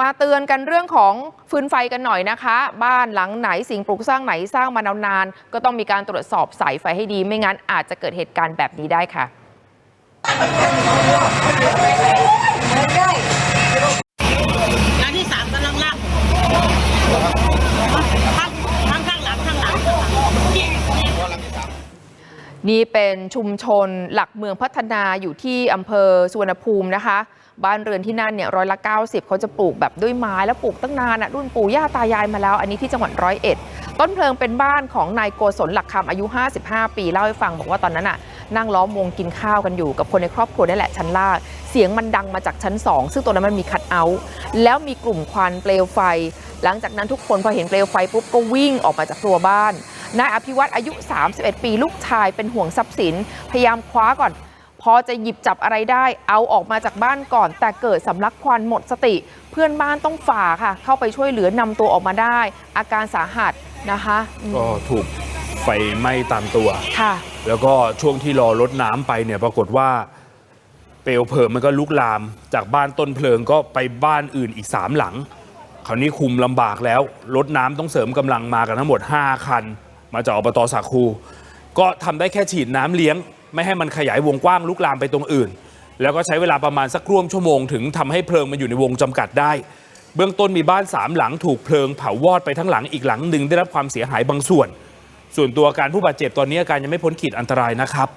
มาเตือนกันเรื่องของฟืนไฟกันหน่อยนะคะ บ้านหลังไหนสิ่งปลูกสร้างไหนสร้างมานานๆก็ต้องมีการตรวจสอบสายไฟให้ดีไม่งั้นอาจจะเกิดเหตุการณ์แบบนี้ได้ค่ะ หลังที่สามกำลังลากข้างข้างข้างหลังข้างหลังข้างหลัง นี่เป็นชุมชนหลักเมืองพัฒนาอยู่ที่อำเภอสุวรรณภูมินะคะ บ้านเรือนที่นั่นเนี่ยร้อยละ90 เขาจะปลูกแบบด้วยไม้แล้วปลูกตั้งนานอะรุ่นปู่ย่าตายายมาแล้ว อันนี้ที่จังหวัดร้อยเอ็ดต้นเพลิงเป็นบ้านของนายโกศลหลักคำอายุ 55 ปีเล่าให้ฟังบอกว่าตอนนั้นอะนั่งล้อมวงกินข้าวกันอยู่กับคนในครอบครัวนี่แหละชั้นล่างเสียงมันดังมาจากชั้น 2 ซึ่งตัวนั้นมันมีคัดเอาท์แล้วมีกลุ่มควันเปลวไฟ หลังจากนั้นทุกคนพอเห็นเปลวไฟปุ๊บก็วิ่งออกมาจากตัวบ้าน นายอภิวัตอายุ 31 ปีลูกชายเป็นห่วงทรัพย์สิน พยายามคว้าก่อน พอจะหยิบจับอะไรได้ เอาออกมาจากบ้านก่อน แต่เกิดสำลักควันหมดสติ เพื่อนบ้านต้องฝ่าค่ะ เข้าไปช่วยเหลือนำตัวออกมาได้ อาการสาหัสนะคะอืมก็ถูกไฟไหม้ตามตัวค่ะ แล้วก็ช่วงที่รอรถน้ำไปเนี่ยปรากฏว่าเปลวเพลิงมันก็ลุกลามจากบ้านต้นเพลิงก็ไปบ้านอื่นอีก3หลัง คราวนี้คุมลำบากแล้วรถน้ำต้องเสริมกำลังมากันทั้งหมด 5 คันาจากอบตสาคู ก็ทำได้แค่ฉีดน้ำเลี้ยง ไม่ให้มันขยายวงกว้างลุกลามไปตรงอื่น แล้วก็ใช้เวลาประมาณสักร่วมชั่วโมงถึงทำให้เพลิงมันอยู่ในวงจำกัดได้ เบื้องต้นมีบ้านสามหลังถูกเพลิงเผาวอดไปทั้งหลังอีกหลังหนึ่งได้รับความเสียหายบางส่วน ส่วนตัวการผู้บาดเจ็บตอนนี้อาการยังไม่พ้นขีดอันตรายนะครับ